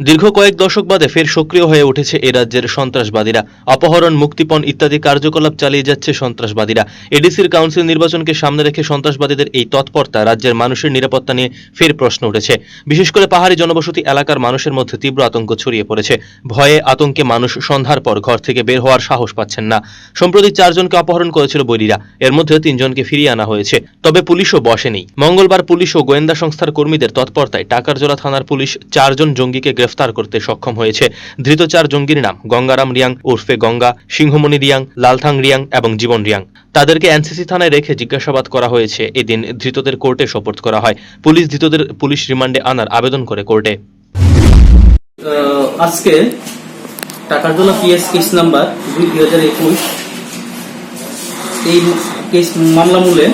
দীর্ঘ কয়েক দশক বাদে ফের সক্রিয় হয়ে উঠেছে এ রাজ্যের সন্ত্রাসবাদীরা। অপহরণ, মুক্তিপণ ইত্যাদি কার্যকলাপ চালিয়ে যাচ্ছে সন্ত্রাসবাদীরা। এডিসির কাউন্সিল নির্বাচনকে সামনে রেখে সন্ত্রাসবাদীদের এই তৎপরতা রাজ্যের মানুষের নিরাপত্তা নিয়ে ফের প্রশ্ন উঠেছে। বিশেষ করে পাহাড়ি জনবসতি এলাকার মানুষের মধ্যে তীব্র আতঙ্ক ছড়িয়ে পড়েছে। ভয়ে আতঙ্কে মানুষ সন্ধ্যার পর ঘর থেকে বের হওয়ার সাহস পাচ্ছেন না। সম্প্রতি চারজনকে অপহরণ করেছিল বৈরীরা। এর মধ্যে তিনজনকে ফিরিয়ে আনা হয়েছে। তবে পুলিশও বসেনি। মঙ্গলবার পুলিশ ও গোয়েন্দা সংস্থার কর্মীদের তৎপরতায় টাকারজোড়া থানার পুলিশ চারজন জঙ্গিকে গ্রেফতার করতে সক্ষম হয়েছে। ধৃত চার জঙ্গির নাম গঙ্গারাম রিয়াং, ওরফে গঙ্গা, সিংহমণি রিয়াং, লালথাং রিয়াং এবং জীবন রিয়াং। তাদেরকে এনসিসি থানায় রেখে জিজ্ঞাসাবাদ করা হয়েছে। এদিন ধৃতদের কোর্টে সোপর্দ করা হয়। পুলিশ ধৃতদের পুলিশ রিমান্ডে আনার আবেদন করে কোর্টে। আজকে টাকারদোলা পিএস কেস নাম্বার দুই দুই হাজার একুশ। এই কেস মামলা মূলে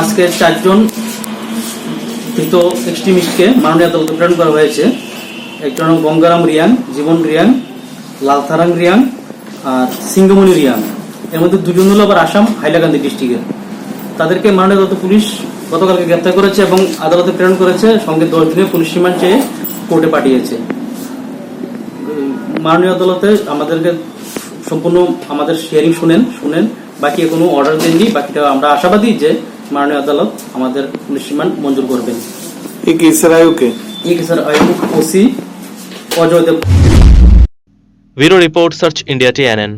আজকে চারজন ধৃত এক্সট্রিমিস্টকে মাননীয় আদালতে প্রেরণ করা হয়েছে। একজন হল গঙ্গারাম রিয়াং জীবন রিয়াং লালথারাং রিয়াং আর সিংহমণি রিয়াং এর মধ্যে দুজন হলো আবার আসাম, হাইলাকান্দি ডিস্ট্রিক্টের তাদেরকে মাননীয় আদালত পুলিশ গতকালকে গ্রেপ্তার করেছে এবং আদালতে প্রেরণ করেছে। সঙ্গে দশ দিনের পুলিশ রিমান্ড চেয়ে কোর্টে পাঠিয়েছে। মাননীয় আদালতে আমাদেরকে সম্পূর্ণ আমাদের শেয়ারিং শুনেন শুনেন। বাকি কোনো অর্ডার দেননি। বাকিটা আমরা আশাবাদী যে মাননীয় আদালত আমাদের পুলিশ রিমান্ড মঞ্জুর করবেন। ই কেসের আয়ুকে এই কেসের আয়োগ? OC? Ajay Dev bureau report search India TNN.